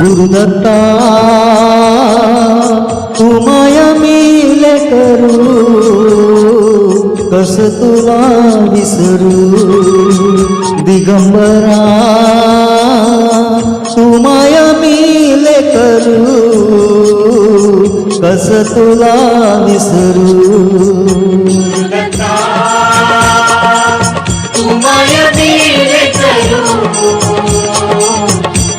गुरुदत्ता तुमाया मिले करू कस तुला विसरू दिगंबरा कस तुला विसरू.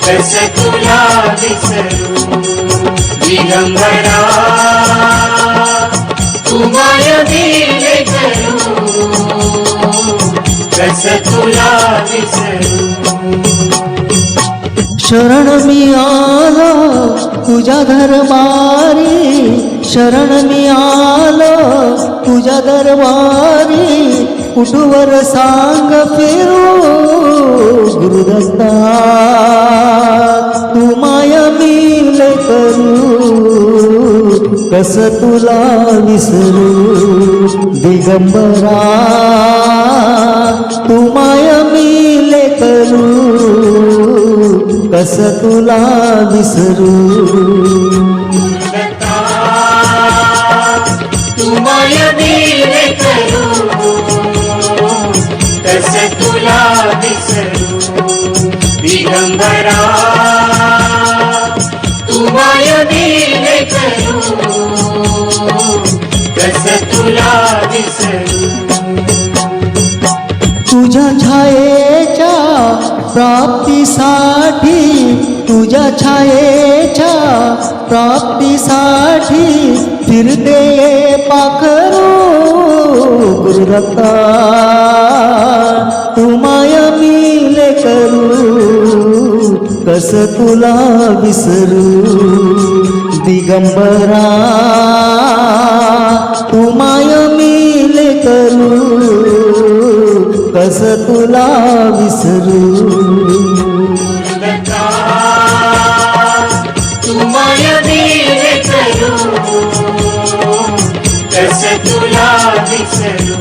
कस तुला विसरू. दिगंबरा तुम्हाय दिले करू कस तुला विसरू. शरण मी आलो तुझ्या दरबारी शरण मी आलो तुझ्या दरबारी कुठवर सांग फिरू गुरुदत्ता तू माया मिले करू कस तुला विसरू दिगंबरा तू माया मिले करू कस तुला विसरू तुझ्या छायेच्या प्राप्तीसाठी तुझ्या छायेच्या प्राप्तीसाठी फिरते पाखरू गुरुदत्ता तू माया मिले करू, कस तुला विसरू दिगंबरा। तू कस तुला विसरू दत्ता तुम्हाय दिले करू कस तुला विसरू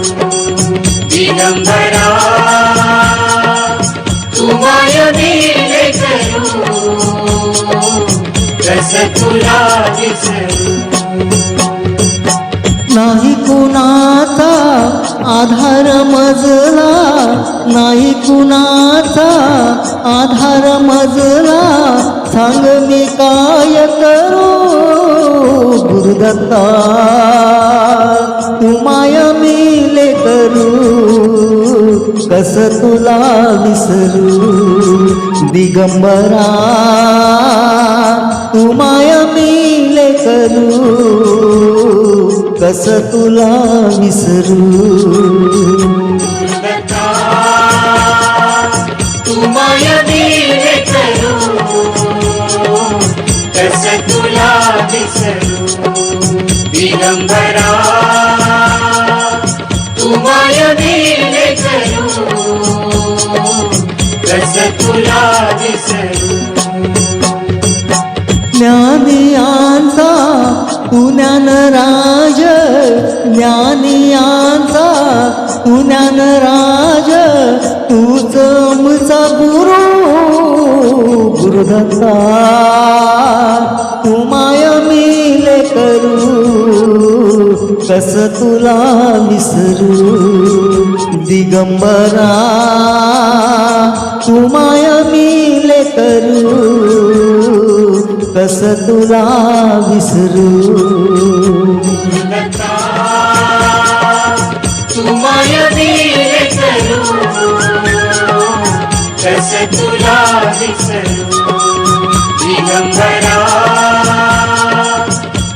दिगंबरा तुम्हाय दिले करू कस तुला विसरू आधार मजला सांग मी काय करू गुरुदत्ता तू माया मिले करू कस तुला विसरू दिगंबरा तू माया मिले करू कस तुला विसरू वासरू विडंबरा तुम्हाय दिले करू कस ज्ञानियांचा पुण्यान राज ज्ञानिया ಪ್ರಸತುಲಾಲಿಸರು ದಿಗಂಬರ ತುಮಯ ಮೇಲೆ ಕರು ಪ್ರಸತುಲಾಲಿಸರು ತುಮಯ ಮೇಲೆ ಕರು ಪ್ರಸತುಲಾಲಿಸರು ದಿಗಂಬರ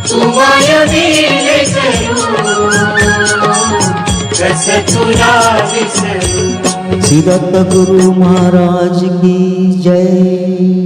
ತುಮಯ ಮೇಲೆ सिरत गुरु महाराज की जय।